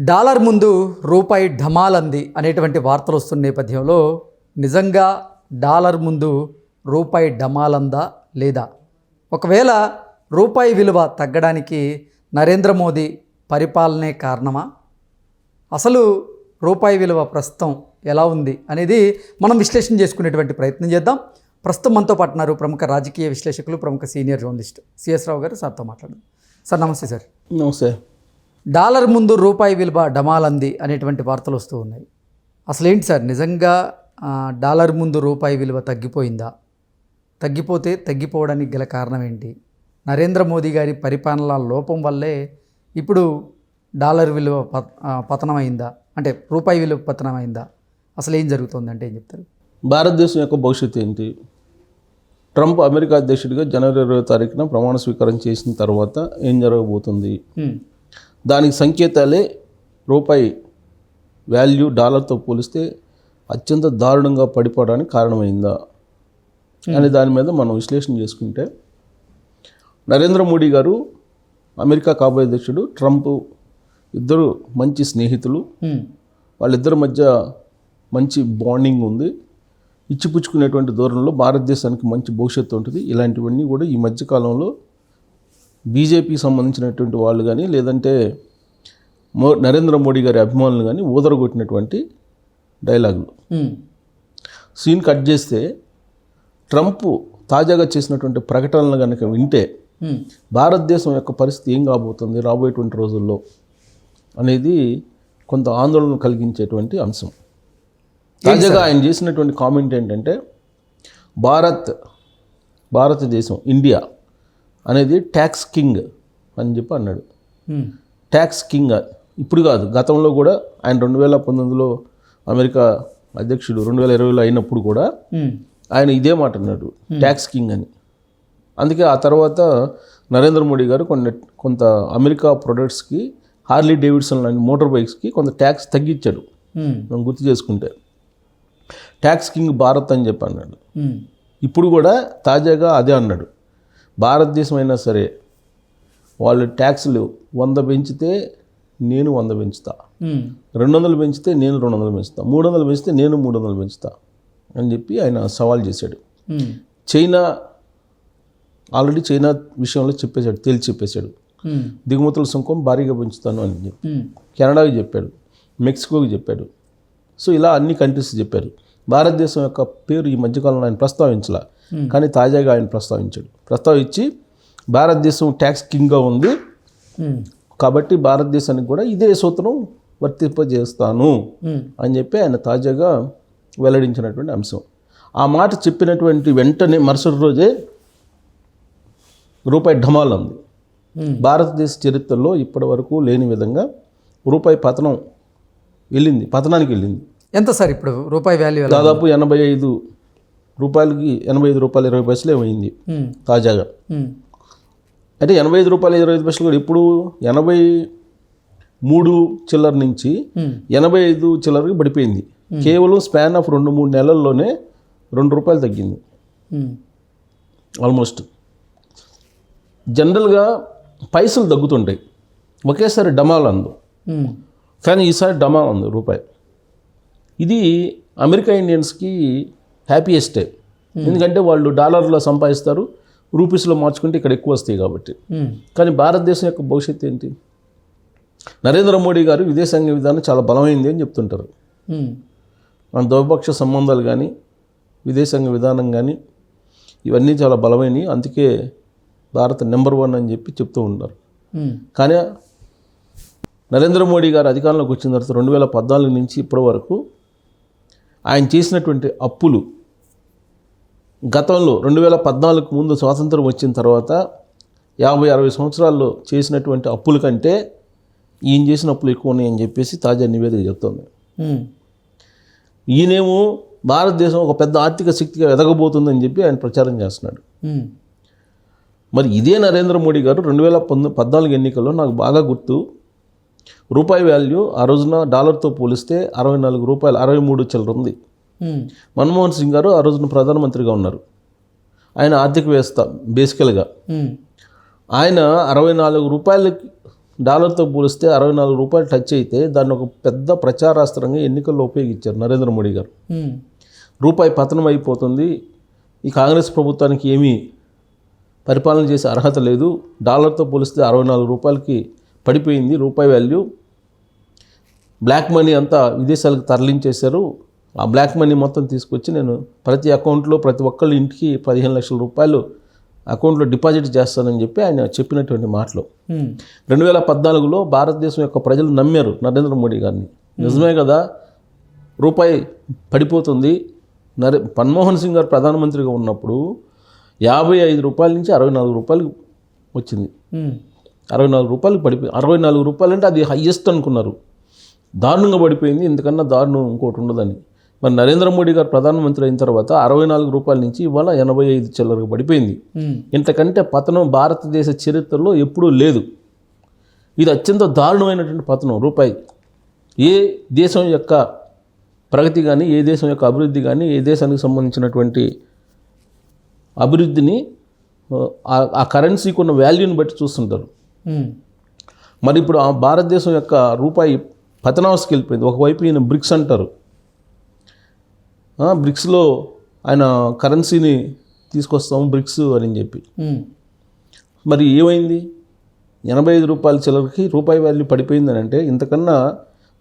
Dollar ముందు రూపాయి ఢమాలంది అనేటువంటి వార్తలు వస్తున్న నేపథ్యంలో నిజంగా డాలర్ ముందు రూపాయి ఢమాలందా లేదా? ఒకవేళ రూపాయి విలువ తగ్గడానికి నరేంద్ర మోదీ పరిపాలనే కారణమా? అసలు రూపాయి విలువ ప్రస్తుతం ఎలా ఉంది అనేది మనం విశ్లేషణ చేసుకునేటువంటి ప్రయత్నం చేద్దాం. ప్రస్తుతం మనతో పాటు ఉన్నారు ప్రముఖ రాజకీయ విశ్లేషకులు ప్రముఖ సీనియర్ జర్నలిస్ట్ సిఎస్ రావు గారు సార్తో మాట్లాడదాం. సార్ నమస్తే సార్. నమస్తే. డాలర్ ముందు రూపాయి విలువ డమాలంది అనేటువంటి వార్తలు వస్తూ ఉన్నాయి. అసలు ఏంటి సార్? నిజంగా డాలర్ ముందు రూపాయి విలువ తగ్గిపోయిందా? తగ్గిపోతే తగ్గిపోవడానికి గల కారణం ఏంటి? నరేంద్ర మోదీ గారి పరిపాలన లోపం వల్లే ఇప్పుడు డాలర్ విలువ పతనమైందా? అంటే రూపాయి విలువ పతనమైందా? అసలు ఏం జరుగుతుంది అంటే ఏం చెప్తారు? భారతదేశం యొక్క భవిష్యత్తు ఏంటి? ట్రంప్ అమెరికా అధ్యక్షుడిగా జనవరి ఇరవై తారీఖున ప్రమాణ స్వీకారం చేసిన తర్వాత ఏం జరగబోతుంది. దానికి సంకేతాలే రూపాయి వాల్యూ డాలర్తో పోలిస్తే అత్యంత దారుణంగా పడిపోవడానికి కారణమైందా అనే దాని మీద మనం విశ్లేషణ చేసుకుంటే నరేంద్ర మోడీ గారు అమెరికా కాబోయే అధ్యక్షుడు ట్రంప్ ఇద్దరు మంచి స్నేహితులు. వాళ్ళిద్దరి మధ్య మంచి బాండింగ్ ఉంది. ఇచ్చిపుచ్చుకునేటువంటి దూరంలో భారతదేశానికి మంచి భవిష్యత్తు ఉంటుంది. ఇలాంటివన్నీ కూడా ఈ మధ్యకాలంలో బీజేపీకి సంబంధించినటువంటి వాళ్ళు కానీ లేదంటే మో నరేంద్ర మోడీ గారి అభిమానులు కానీ ఊదరగొట్టినటువంటి డైలాగులు. సీన్ కట్ చేస్తే ట్రంప్ తాజాగా చేసినటువంటి ప్రకటనలు కనుక వింటే. భారతదేశం యొక్క పరిస్థితి ఏం కాబోతుంది రాబోయేటువంటి రోజుల్లో అనేది కొంత ఆందోళన కలిగించేటువంటి అంశం తాజాగా ఆయన చేసినటువంటి కామెంట్ ఏంటంటే భారత్ భారతదేశం ఇండియా అనేది ట్యాక్స్ కింగ్ అని చెప్పి అన్నాడు. ట్యాక్స్ కింగ్ ఇప్పుడు కాదు గతంలో కూడా ఆయన రెండు వేల పంతొమ్మిదిలో అమెరికా అధ్యక్షుడు రెండు వేల ఇరవైలో అయినప్పుడు కూడా హ్మ్. ఆయన ఇదే మాట అన్నాడు ట్యాక్స్ కింగ్ అని అందుకే ఆ తర్వాత నరేంద్ర మోడీ గారు కొన్ని కొంత అమెరికా ప్రొడక్ట్స్కి హార్లీ డేవిడ్సన్ లాంటి మోటార్ బైక్స్కి కొంత ట్యాక్స్ తగ్గించాడు. మనం గుర్తు చేసుకుంటే ట్యాక్స్ కింగ్ భారత్ అని చెప్పి అన్నాడు. ఇప్పుడు కూడా తాజాగా అదే అన్నాడు భారతదేశం అయినా సరే వాళ్ళు ట్యాక్స్లు వంద పెంచితే నేను వంద పెంచుతా. రెండు వందలు పెంచితే నేను రెండు వందలు పెంచుతా మూడు వందలు పెంచితే నేను మూడు వందలు పెంచుతా అని చెప్పి ఆయన సవాల్ చేశాడు. చైనా ఆల్రెడీ చైనా విషయంలో చెప్పేశాడు తేల్చి చెప్పేశాడు. దిగుమతుల సుంకం భారీగా పెంచుతాను అని చెప్పి. కెనడాకి చెప్పాడు మెక్సికోకి చెప్పాడు సో ఇలా అన్ని కంట్రీస్ చెప్పారు భారతదేశం యొక్క పేరు ఈ మధ్యకాలంలో ఆయన ప్రస్తావించలా. కానీ తాజాగా ఆయన ప్రస్తావించాడు. ప్రస్తావించి భారతదేశం ట్యాక్స్ కింగ్గా ఉంది. హ్మ్. కాబట్టి భారతదేశానికి కూడా ఇదే సూత్రం వర్తింపజేస్తాను హ్మ్. అని చెప్పి ఆయన తాజాగా వెల్లడించినటువంటి అంశం. ఆ మాట చెప్పినటువంటి వెంటనే మరుసటి రోజే రూపాయి ఢమాల్ ఉంది Hmm. భారతదేశ చరిత్రలో ఇప్పటి వరకు లేని విధంగా రూపాయి పతనం వెళ్ళింది పతనానికి వెళ్ళింది. ఎంత సార్ ఇప్పుడు రూపాయి వాల్యూ దాదాపు ఎనభై ఐదు రూపాయలకి ఎనభై ఐదు రూపాయలు ఇరవై పైసలు ఏమైంది. తాజాగా. అంటే ఎనభై ఐదు రూపాయలు ఇరవై ఐదు పైసలు కూడా ఇప్పుడు ఎనభై మూడు చిల్లర నుంచి. ఎనభై ఐదు చిల్లరకి పడిపోయింది కేవలం స్పాన్ ఆఫ్ రెండు మూడు నెలల్లోనే రెండు రూపాయలు తగ్గింది. ఆల్మోస్ట్ జనరల్గా పైసలు తగ్గుతుంటాయి ఒకేసారి డమాల్ అందు. కానీ ఈసారి డమాల్ ఉంది రూపాయి ఇది అమెరికా ఇండియన్స్కి హ్యాపీయెస్టే ఎందుకంటే వాళ్ళు డాలర్లో సంపాదిస్తారు రూపీస్లో మార్చుకుంటే ఇక్కడ ఎక్కువ వస్తాయి కాబట్టి. కానీ భారతదేశం యొక్క భవిష్యత్తు ఏంటి నరేంద్ర మోడీ గారు విదేశాంగ విధానం చాలా బలమైంది అని చెప్తుంటారు. మన ద్వైపాక్ష సంబంధాలు కానీ విదేశాంగ విధానం కానీ ఇవన్నీ చాలా బలమైనవి అందుకే భారత్ నెంబర్ వన్ అని చెప్పి చెప్తూ ఉంటారు. కానీ నరేంద్ర మోడీ గారు అధికారంలోకి వచ్చిన తర్వాత రెండు వేల పద్నాలుగు నుంచి ఇప్పటి వరకు ఆయన చేసినటువంటి అప్పులు గతంలో రెండు వేల పద్నాలుగు ముందు స్వాతంత్రం వచ్చిన తర్వాత యాభై అరవై సంవత్సరాల్లో చేసినటువంటి అప్పుల కంటే ఈయన చేసిన అప్పులు ఎక్కువ ఉన్నాయని చెప్పేసి తాజా నివేదిక చెప్తుంది. ఈయనేమో భారతదేశం ఒక పెద్ద ఆర్థిక శక్తిగా ఎదగబోతుందని చెప్పి ఆయన ప్రచారం చేస్తున్నాడు. మరి ఇదే నరేంద్ర మోడీ గారు రెండు వేల పద్నాలుగు ఎన్నికల్లో నాకు బాగా గుర్తు రూపాయి వాల్యూ ఆ రోజున డాలర్తో పోలిస్తే అరవై నాలుగు రూపాయలు అరవై మూడు చిల్లర ఉంది. మన్మోహన్ సింగ్ గారు ఆ రోజున ప్రధానమంత్రిగా ఉన్నారు. ఆయన ఆర్థిక వ్యవస్థ బేసికల్గా. ఆయన అరవై నాలుగు రూపాయలకి డాలర్తో పోలిస్తే అరవై నాలుగు రూపాయలు టచ్ అయితే దాన్ని ఒక పెద్ద ప్రచారాస్త్రంగా ఎన్నికల్లో ఉపయోగించారు నరేంద్ర మోడీ గారు. రూపాయి పతనం అయిపోతుంది. ఈ కాంగ్రెస్ ప్రభుత్వానికి ఏమీ పరిపాలన చేసే అర్హత లేదు. డాలర్తో పోలిస్తే అరవై నాలుగు రూపాయలకి పడిపోయింది రూపాయి వాల్యూ బ్లాక్ మనీ అంతా విదేశాలకు తరలించేశారు. ఆ బ్లాక్ మనీ మొత్తం తీసుకొచ్చి నేను ప్రతి అకౌంట్లో ప్రతి ఒక్కళ్ళ ఇంటికి పదిహేను లక్షల రూపాయలు అకౌంట్లో డిపాజిట్ చేస్తానని చెప్పి ఆయన చెప్పినటువంటి మాటలు. రెండు వేల పద్నాలుగులో భారతదేశం యొక్క ప్రజలు నమ్మారు నరేంద్ర మోడీ గారిని. నిజమే కదా? రూపాయి పడిపోతుంది. నరే మన్మోహన్ సింగ్ గారు ప్రధానమంత్రిగా ఉన్నప్పుడు యాభై ఐదు రూపాయల నుంచి అరవై నాలుగు రూపాయలు వచ్చింది. అరవై నాలుగు రూపాయలు పడిపోయి అరవై నాలుగు రూపాయలు అంటే అది హయ్యెస్ట్ అనుకున్నారు. దారుణంగా పడిపోయింది ఇంతకన్నా దారుణం ఇంకోటి ఉండదని. మరి నరేంద్ర మోడీ గారు ప్రధానమంత్రి అయిన తర్వాత అరవై నాలుగు రూపాయల నుంచి ఇవాళ ఎనభై ఐదు చిల్లరకు పడిపోయింది. ఇంతకంటే పతనం భారతదేశ చరిత్రలో ఎప్పుడూ లేదు. ఇది అత్యంత దారుణమైనటువంటి పతనం రూపాయి. ఏ దేశం యొక్క ప్రగతి కానీ ఏ దేశం యొక్క అభివృద్ధి కానీ ఏ దేశానికి సంబంధించినటువంటి అభివృద్ధిని ఆ- కరెన్సీకి ఉన్న వాల్యూని బట్టి చూస్తుంటారు. మరి ఇప్పుడు ఆ భారతదేశం యొక్క రూపాయి పతనావస్థకి వెళ్ళిపోయింది ఒకవైపు ఈయన బ్రిక్స్ అంటారు. బ్రిక్స్లో ఆయన కరెన్సీని తీసుకొస్తాము బ్రిక్స్ అని చెప్పి. ఉమ్, మరి ఏమైంది? ఎనభై ఐదు రూపాయల చిల్లరకి రూపాయి వాల్యూ పడిపోయిందని అంటే ఇంతకన్నా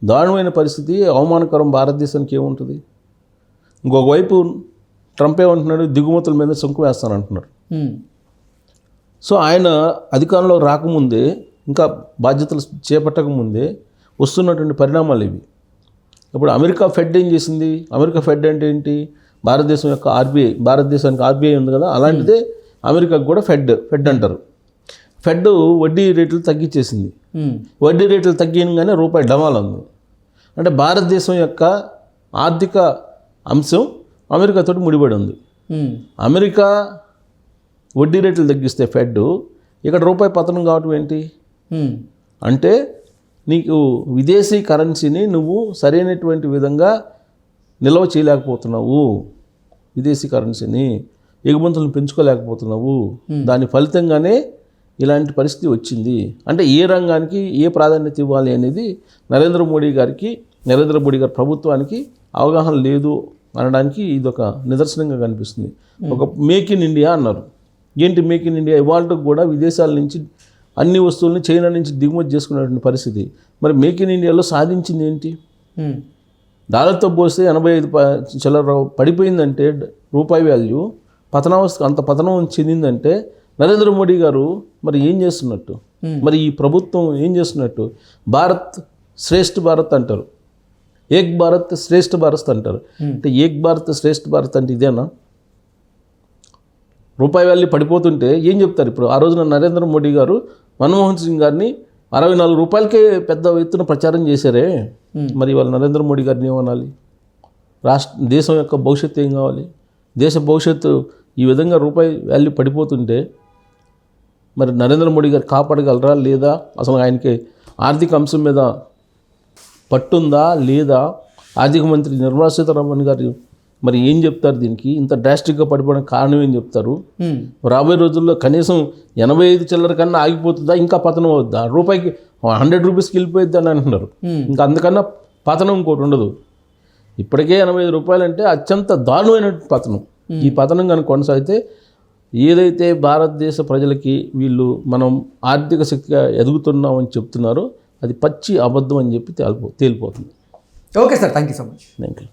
దారుణమైన పరిస్థితి అవమానకరం భారతదేశానికి ఏముంటుంది? ఇంకొక వైపు ట్రంప్ ఏమంటున్నాడు? దిగుమతుల మీద సుంకు వేస్తానంటున్నాడు. ఉమ్, సో ఆయన అధికారంలో రాకముందే ఇంకా బాధ్యతలు చేపట్టక ముందే వస్తున్నటువంటి పరిణామాలు ఇవి. ఇప్పుడు అమెరికా ఫెడ్ ఏం చేసింది? అమెరికా ఫెడ్ అంటే ఏంటి? భారతదేశం యొక్క ఆర్బీఐ భారతదేశానికి ఆర్బీఐ ఉంది కదా అలాంటిదే అమెరికాకు కూడా ఫెడ్ ఫెడ్ అంటారు. ఫెడ్ వడ్డీ రేట్లు తగ్గించేసింది వడ్డీ రేట్లు తగ్గినగానే రూపాయి డమాల్ ఉంది అంటే భారతదేశం యొక్క ఆర్థిక అంశం అమెరికాతో ముడిపడి ఉంది. అమెరికా వడ్డీ రేట్లు తగ్గిస్తే ఫెడ్ ఇక్కడ రూపాయి పతనం కావటం ఏంటి? అంటే నీకు విదేశీ కరెన్సీని నువ్వు సరైనటువంటి విధంగా నిల్వ చేయలేకపోతున్నావు. విదేశీ కరెన్సీని ఎగుమతులను పెంచుకోలేకపోతున్నావు. దాని ఫలితంగానే ఇలాంటి పరిస్థితి వచ్చింది. అంటే ఏ రంగానికి ఏ ప్రాధాన్యత ఇవ్వాలి అనేది నరేంద్ర మోడీ గారికి నరేంద్ర మోడీ గారి ప్రభుత్వానికి అవగాహన లేదు అనడానికి ఇది ఒక నిదర్శనంగా కనిపిస్తుంది. ఒక మేక్ ఇన్ ఇండియా అన్నారు. ఏంటి మేక్ ఇన్ ఇండియా? ఇవాళ కూడా విదేశాల నుంచి అన్ని వస్తువులను చైనా నుంచి దిగుమతి చేసుకునేటువంటి పరిస్థితి. మరి మేక్ ఇన్ ఇండియాలో సాధించింది ఏంటి? డాలర్తో పోస్తే ఎనభై ఐదు చిల్లర పడిపోయిందంటే రూపాయి వాల్యూ పతనావస్థ అంత పతనం చెందిందంటే నరేంద్ర మోడీ గారు మరి ఏం చేస్తున్నట్టు. మరి ఈ ప్రభుత్వం ఏం చేస్తున్నట్టు? భారత్ శ్రేష్ఠ భారత్ అంటారు. ఏక్ భారత్ శ్రేష్ఠ భారత్ అంటారు. అంటే ఏక్ భారత్ శ్రేష్ఠ భారత్ అంటే ఇదేనా? రూపాయి వాల్యూ పడిపోతుంటే ఏం చెప్తారు ఇప్పుడు? ఆ రోజున నరేంద్ర మోడీ గారు మన్మోహన్ సింగ్ గారిని అరవై నాలుగు రూపాయలకే పెద్ద ఎత్తున ప్రచారం చేశారే. మరి వాళ్ళ నరేంద్ర మోడీ గారిని ఏమనాలి? రాష్ట్ర దేశం యొక్క భవిష్యత్తు ఏం కావాలి? దేశ భవిష్యత్తు ఈ విధంగా రూపాయి వాల్యూ పడిపోతుంటే మరి నరేంద్ర మోడీ గారు కాపాడగలరా లేదా? అసలు ఆయనకి ఆర్థిక అంశం మీద పట్టుందా లేదా? ఆర్థిక మంత్రి నిర్మలా సీతారామన్ గారు మరి ఏం చెప్తారు దీనికి? ఇంత డ్రాస్టిక్గా పడిపోవడం కారణం ఏం చెప్తారు? రాబోయే రోజుల్లో కనీసం ఎనభై ఐదు చిల్లర కన్నా ఆగిపోతుందా? ఇంకా పతనం అవుద్దా? రూపాయికి హండ్రెడ్ రూపీస్కి వెళ్ళిపోయిద్ది అని అంటున్నారు. ఇంకా అందుకన్నా పతనం ఇంకోటి ఉండదు. ఇప్పటికే ఎనభై ఐదు రూపాయలు అంటే అత్యంత దారుణమైన పతనం. ఈ పతనం కనుక కొనసాగితే ఏదైతే భారతదేశ ప్రజలకి వీళ్ళు మనం ఆర్థిక శక్తిగా ఎదుగుతున్నామని చెప్తున్నారో అది పచ్చి అబద్ధం అని చెప్పి తేలిపో తేలిపోతుంది. Okay sir. Thank you so much. Thank you